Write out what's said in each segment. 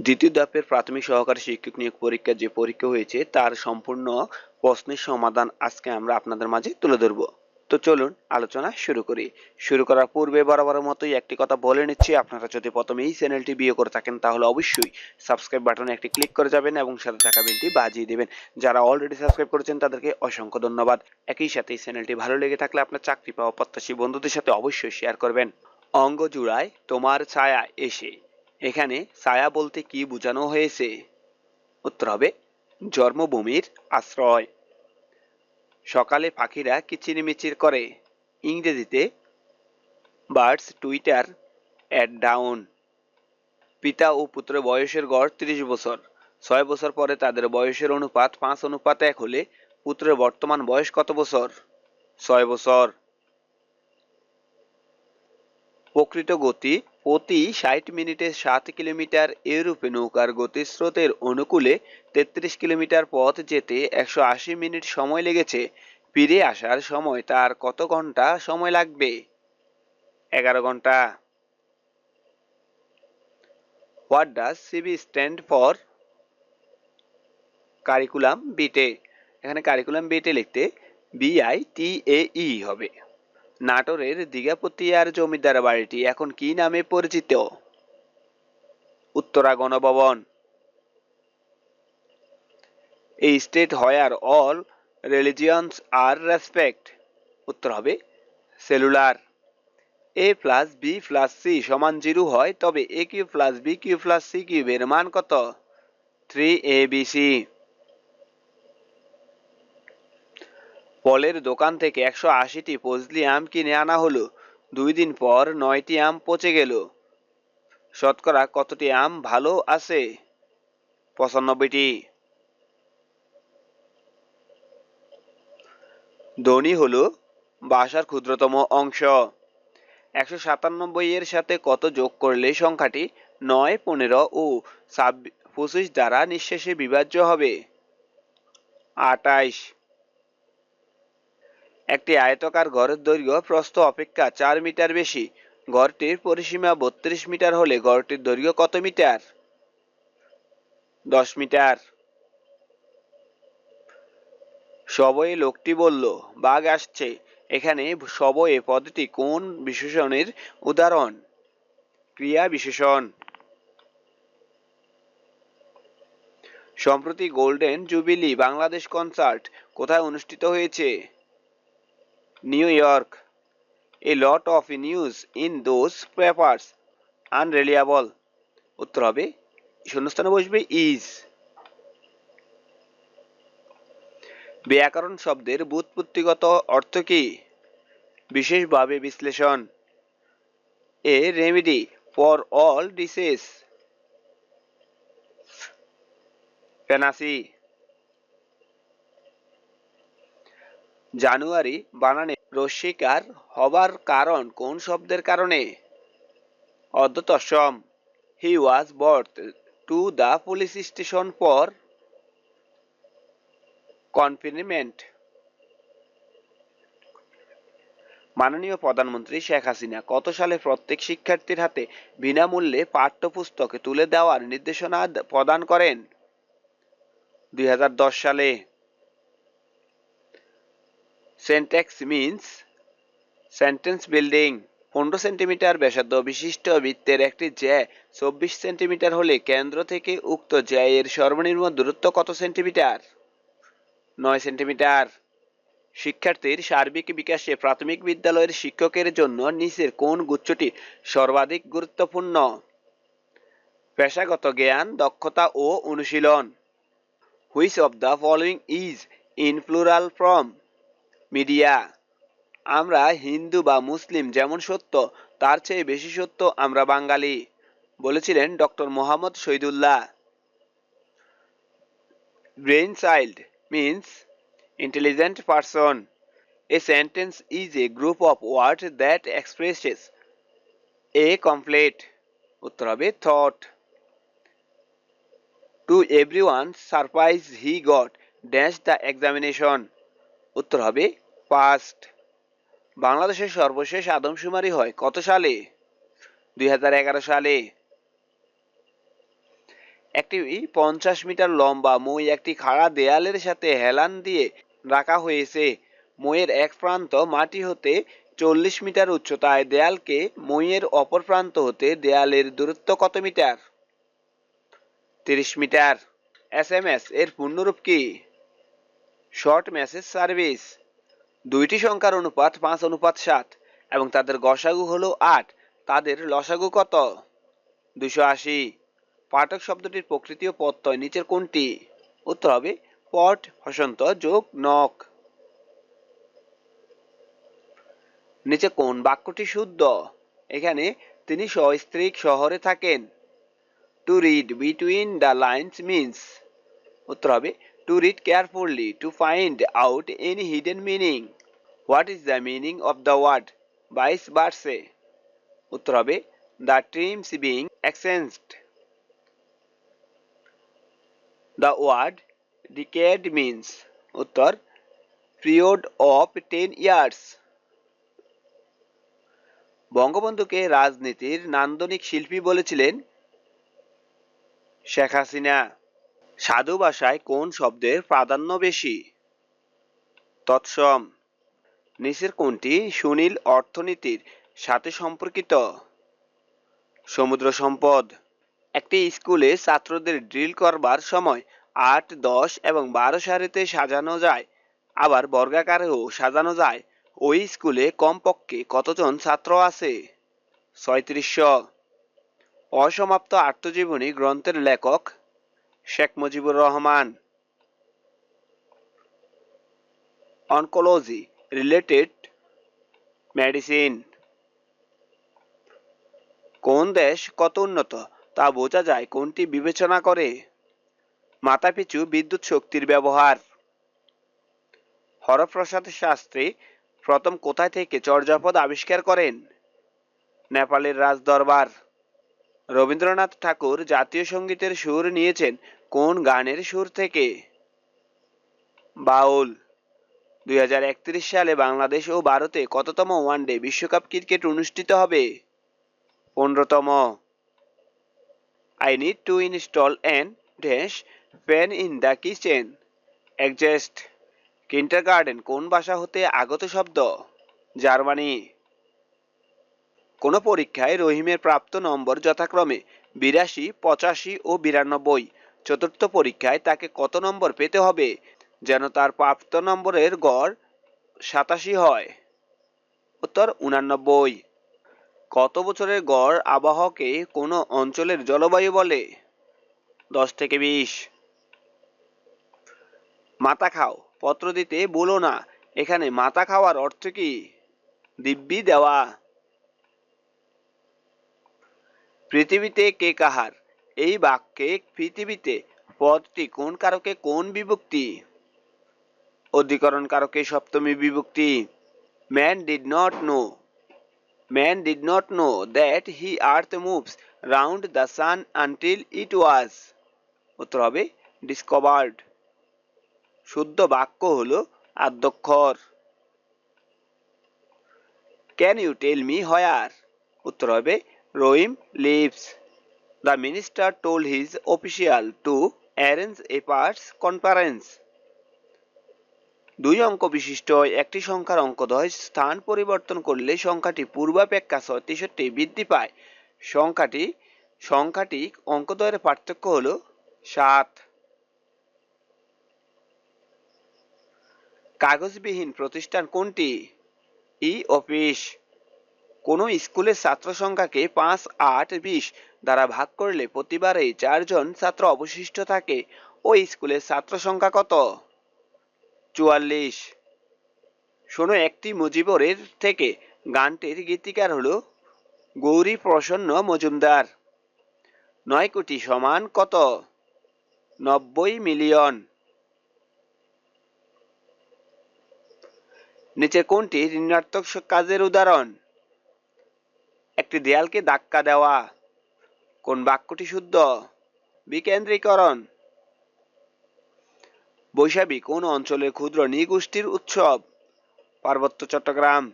দ্বিতীয় ধাপের প্রাথমিক সহকারী শিক্ষক নিয়োগ পরীক্ষার যে পরীক্ষা হয়েছে, তার সম্পূর্ণ প্রশ্নের সমাধান আজকে আমরা আপনাদের মাঝে তুলে ধরব। তো চলুন, আলোচনা শুরু করি। শুরু করার পূর্বে বরাবরের মতোই একটি কথা বলে নিচ্ছি। আপনারা যদি প্রথমে এই চ্যানেলটি বিয়ে করে থাকেন, তাহলে অবশ্যই সাবস্ক্রাইব বাটনে একটি ক্লিক করে যাবেন এবং সাথে থাকা বেলটি বাজিয়ে দেবেন। যারা অলরেডি সাবস্ক্রাইব করেছেন, তাদেরকে অসংখ্য ধন্যবাদ। একই সাথে এই চ্যানেলটি ভালো লেগে থাকলে আপনার চাকরি পাওয়া প্রত্যাশী বন্ধুদের সাথে অবশ্যই শেয়ার করবেন। অঙ্গ জুড়ায় তোমার ছায়া এসে। এখানে ছায়া বলতে কি বোঝানো হয়েছে? উত্তর হবে, জন্মভূমির আশ্রয়। সকালে পাখিরা কিচিরমিচির করে। ইংরেজিতে বার্ডস টুইটার অ্যাট ডাউন। পিতা ও পুত্রের বয়সের গড় ত্রিশ বছর। ছয় বছর পরে তাদের বয়সের অনুপাত পাঁচ, অনুপাত এক হলে পুত্রের বর্তমান বয়স কত বছর? ছয় বছর। প্রকৃত গতি প্রতি ষাট মিনিটে সাত কিলোমিটার এরূপে নৌকার গতিস্রোতের অনুকূলে তেত্রিশ কিলোমিটার পথ যেতে একশো আশি মিনিট সময় লেগেছে। ফিরে আসার সময় তার কত ঘণ্টা সময় লাগবে? এগারো ঘণ্টা। What does CV stand for curriculum vitae এখানে কারিকুলাম বিটে লিখতে বিআই টি এ ই হবে। নাটোরের দিঘাপতিয়ার জমিদার বাড়িটি এখন কি নামে পরিচিত? উত্তরা গণভবন। এই state where all religions are respect. উত্তর হবে cellular. A plus B plus C সমান জিরো হয়, তবে A cube plus B cube plus C কিউবের মান কত? Three A B C. ফলের দোকান থেকে একশো আশিটি ফজলি আম কিনে আনা হলো। দুই দিন পর নয়টি আম পচে গেল। শতকরা কতটি আম ভালো আছে? পঁচানব্বইটি। ধ্বনি হলো বাসার ক্ষুদ্রতম অংশ। একশো সাতানব্বই এর সাথে কত যোগ করলে সংখ্যাটি নয়, পনেরো ও ছাব্বিশ পঁচিশ দ্বারা নিঃশেষে বিভাজ্য হবে। আটাইশ। একটি আয়তকার ঘরের দৈর্ঘ্য প্রস্থ অপেক্ষা চার মিটার বেশি। ঘরটির পরিসীমা বত্রিশ মিটার হলে ঘরটির দৈর্ঘ্য কত মিটার? দশ মিটার। সবয়ে লোকটি বলল, বাঘ আসছে। এখানে সবয়ে পদটি কোন বিশেষণের উদাহরণ? ক্রিয়া বিশেষণ। সম্প্রতি গোল্ডেন জুবিলি বাংলাদেশ কনসার্ট কোথায় অনুষ্ঠিত হয়েছে? New York a lot of news in those papers unreliable উত্তর হবে, শূন্যস্থানে বসবে ইজ ব্যাকরণ শব্দের বুৎপত্তিগত অর্থ কি? বিশেষভাবে বিশ্লেষণ. A remedy for all diseases panacea জানুয়ারি বানানে রস্বীকার হবার কারণ কোন শব্দের কারণে? অর্ধতসম he was brought to the police station for confinement মাননীয় প্রধানমন্ত্রী শেখ হাসিনা কত সালে প্রত্যেক শিক্ষার্থীর হাতে বিনামূল্যে পাঠ্যপুস্তক তুলে দেওয়ার নির্দেশনা প্রদান করেন? দুই হাজার দশ সালে। সেন্টেক্স মিন্স সেন্টেন্স বিল্ডিং পনেরো সেন্টিমিটার ব্যাসার্ধ বিশিষ্ট বৃত্তের একটি জ্যা চব্বিশ সেন্টিমিটার হলে কেন্দ্র থেকে উক্ত জ্যায়ের সর্বনিম্ন দূরত্ব কত সেন্টিমিটার নয় সেন্টিমিটার শিক্ষার্থীর সার্বিক বিকাশে প্রাথমিক বিদ্যালয়ের শিক্ষকের জন্য নিচের কোন গুচ্ছটি সর্বাধিক গুরুত্বপূর্ণ? পেশাগত জ্ঞান, দক্ষতা ও অনুশীলন। Which of the following is in plural form media. আমরা হিন্দু বা মুসলিম যেমন সত্য, তার চেয়ে বেশি সত্য আমরা বাঙালি, বলেছিলেন doctor Mohammad Shahidullah. Brain child means intelligent person. A sentence is a group of word that expresses a complete. উত্তর হবে thought. To everyone surprise he got dash the examination. উত্তর হবে past. বাংলাদেশের সর্বশেষ আদমশুমারি হয় কত সালে? দুই সালে। একটি পঞ্চাশ মিটার লম্বা মই একটি খাড়া দেয়ালের সাথে হেলান দিয়ে রাখা হয়েছে। মইয়ের এক প্রান্ত মাটি হতে চল্লিশ মিটার উচ্চতায়, দেয়ালকে মইয়ের অপর প্রান্ত হতে দেয়ালের দূরত্ব কত মিটার? তিরিশ মিটার। এস এম এস এর পূর্ণরূপ কি? Short message service. দুইটি সংখ্যার অনুপাত পাঁচ, অনুপাত সাত, এবং তাদের গসাগু হলো আট। তাদের লসাগু কত? দুশো আশি। পাঠক শব্দটির প্রকৃতি ও প্রত্যয় নিচের কোনটি? উত্তর হবে, পট হসন্ত যোগ নক নিচে কোন বাক্যটি শুদ্ধ? এখানে তিনি সস্ত্রীক শহরে থাকেন। To read between the lines means উত্তর হবে to read carefully to find out any hidden meaning what is the meaning of the word vice versa উত্তর হবে the terms being exchanged the word decade means উত্তর period of ten years বঙ্গবন্ধুকে রাজনীতির নান্দনিক শিল্পী বলেছিলেন শেখ হাসিনা। সাধু ভাষায় কোন শব্দের প্রাধান্য বেশি? তৎসম। নিচের কোনটি সুনীল অর্থনীতির সাথে সম্পর্কিত? সমুদ্র সম্পদ। একটি স্কুলে ছাত্রদের ড্রিল করবার সময় আট, দশ এবং বারো সারিতে সাজানো যায়, আবার বর্গাকারেও সাজানো যায়। ওই স্কুলে কমপক্ষে কতজন ছাত্র আছে? ছয়ত্রিশশো। অসমাপ্ত আত্মজীবনী গ্রন্থের লেখক Sheikh Mujibur Rahman. Oncology related medicine কোন দেশ কত উন্নত তা বোঝা যায় কোনটি বিবেচনা করে? মাথাপিছু বিদ্যুৎ শক্তির ব্যবহার। হরপ্রসাদ শাস্ত্রী প্রথম কোথায় থেকে চর্যাপদ আবিষ্কার করেন? নেপালের রাজদরবার। রবীন্দ্রনাথ ঠাকুর জাতীয় সঙ্গীতের সুর নিয়েছেন কোন গানের সুর থেকে? বাউল। দুই হাজার একত্রিশ সালে বাংলাদেশ ও ভারতে কততম ওয়ানডে বিশ্বকাপ ক্রিকেট অনুষ্ঠিত হবে? পনেরোতম। I need to install and dash fan in the kitchen adjust kindergarten কোন ভাষা হতে আগত শব্দ? জার্মানি। কোন পরীক্ষায় রহিমের প্রাপ্ত নম্বর যথাক্রমে বিরাশি, পঁচাশি ও বিরানব্বই। চতুর্থ পরীক্ষায় তাকে কত নম্বর পেতে হবে? যেন তার প্রাপ্ত নম্বরের গড় সাতাশি হয়। উত্তর, উনানব্বই। কত বছরের গড় আবহাওয়াকে কোনো অঞ্চলের জলবায়ু বলে? দশ থেকে বিশ। মাথা খাও, পত্র দিতে বলো না। এখানে মাথা খাওয়ার অর্থ কি? দিব্যি দেওয়া। পৃথিবীতে কে কাহার? এই বাক্যে পৃথিবীতে পদটি কোন কারকে কোন বিভক্তি? অধিকরণ কারকে সপ্তমী বিভক্তি? Man did not know man did not know that he earth moves round the sun until it was উত্তর হবে ডিসকভার্ড শুদ্ধ বাক্য হলো আদ্যক্ষর। Can you tell me where উত্তর হবে Rahim lives the minister told his official to arrange a parts conference দুই অঙ্ক বিশিষ্ট, একটি সংখ্যার অঙ্কদ্বয় স্থান পরিবর্তন করলে সংখ্যাটি পূর্বাপেক্ষা তেষট্টি বৃদ্ধি পায়। সংখ্যাটি সংখ্যাটি অঙ্কদ্বয়ের পার্থক্য হল সাত। কাগজবিহীন প্রতিষ্ঠান কোনটি? E office. কোনো স্কুলের ছাত্র সংখ্যাকে পাঁচ, আট, বিশ দ্বারা ভাগ করলে প্রতিবারেই চারজন ছাত্র অবশিষ্ট থাকে। ওই স্কুলের ছাত্র সংখ্যা কত? চুয়াল্লিশ। শোনো, একটি মুজিবরের থেকে গানটির গীতিকার হলো গৌরী প্রসন্ন মজুমদার। নয় কোটি সমান কত? নব্বই মিলিয়ন। নিচে কোনটি ঋণাত্মক কাজের উদাহরণ? একটি দেয়ালকে ধাক্কা দেওয়া। কোন বাক্যটি শুদ্ধ? বিকেন্দ্রীকরণ। বৈশাখী, কোন অঞ্চলের ক্ষুদ্র নৃগোষ্ঠীর উৎসব? পার্বত্য চট্টগ্রাম।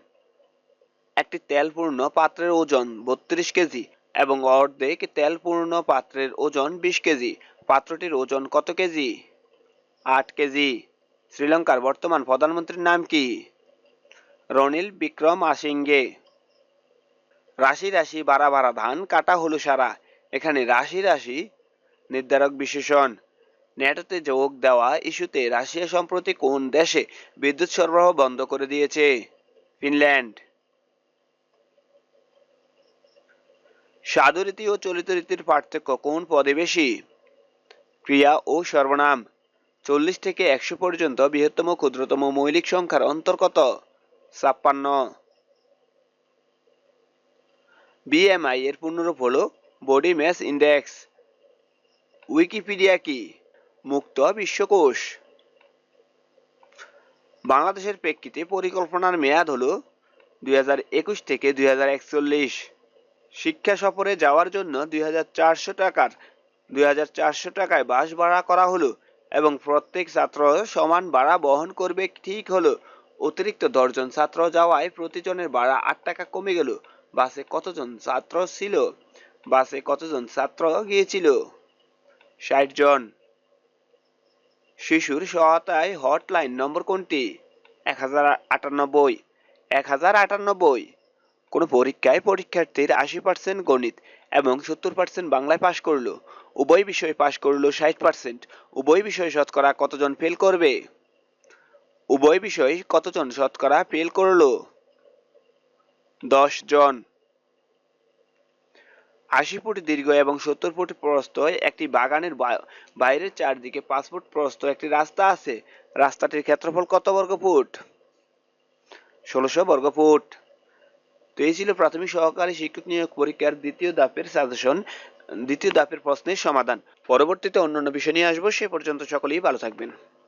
একটি তেলপূর্ণ পাত্রের ওজন বত্রিশ কেজি এবং অর্ধেক তেলপূর্ণ পাত্রের ওজন বিশ কেজি। পাত্রটির ওজন কত কেজি? আট কেজি। শ্রীলঙ্কার বর্তমান প্রধানমন্ত্রীর নাম কি? রনিল বিক্রম আসিঙ্গে রাশি রাশি বারা বারা ধান, কাটা হলো সারা। এখানে রাশি রাশি নির্ধারক বিশেষণ। ন্যাটোতে যোগ দেওয়া ইস্যুতে রাশিয়া সম্প্রতি কোন দেশে বিদ্যুৎ সরবরাহ বন্ধ করে দিয়েছে? ফিনল্যান্ড। সাধুরীতি ও চলিত রীতির পার্থক্য কোন পদে বেশি? ক্রিয়া ও সর্বনাম। চল্লিশ থেকে একশো পর্যন্ত বৃহত্তম ক্ষুদ্রতম মৌলিক সংখ্যার অন্তর্গত। ছাপ্পান্ন। বিএমআই এর পূর্ণরূপ হল বডি ম্যাস ইন্ডেক্স উইকিপিডিয়া কি? মুক্ত বিশ্বকোষ। বাংলাদেশের প্রেক্ষিতে পরিকল্পনার মেয়াদ হলো দুই থেকে দুই হাজার একচল্লিশ। শিক্ষা সফরে যাওয়ার জন্য দুই হাজার চারশো টাকার, দুই হাজার চারশো টাকায় বাস ভাড়া করা হলো এবং প্রত্যেক ছাত্র সমান ভাড়া বহন করবে। ঠিক হলো, অতিরিক্ত দশজন ছাত্র যাওয়ায় প্রতিজনের ভাড়া আট টাকা কমে গেল। বাসে কতজন ছাত্র ছিল? বাসে কতজন ছাত্র গিয়েছিল? ষাট জন। শিশুর সহায়তায় হটলাইন নম্বর কোনটি? এক হাজার আটানব্বই। এক হাজার আটানব্বই। কোনো পরীক্ষায় পরীক্ষার্থীর আশি পার্সেন্ট গণিত এবং সত্তর পার্সেন্ট বাংলায় পাশ করল। উভয় বিষয়ে পাশ করল ষাট পার্সেন্ট। উভয় বিষয়ে শতকরা কতজন ফেল করবে? উভয় বিষয়ে কতজন শতকরা ফেল করল? দশ জন। আশি ফুট দীর্ঘ এবং সত্তর ফুট প্রস্থ একটি বাগানের বাইরের চারদিকে পাঁচ ফুট প্রস্থ একটি রাস্তা আছে। রাস্তাটির ক্ষেত্রফল কত বর্গ ফুট? ষোলোশো বর্গ ফুট। তো এই ছিল প্রাথমিক সহকারী শিক্ষক নিয়োগ পরীক্ষার দ্বিতীয় ধাপের সাজেশন, দ্বিতীয় ধাপের প্রশ্নের সমাধান। পরবর্তীতে অন্যান্য বিষয় নিয়ে আসব, সে পর্যন্ত সকলেই ভালো থাকবেন।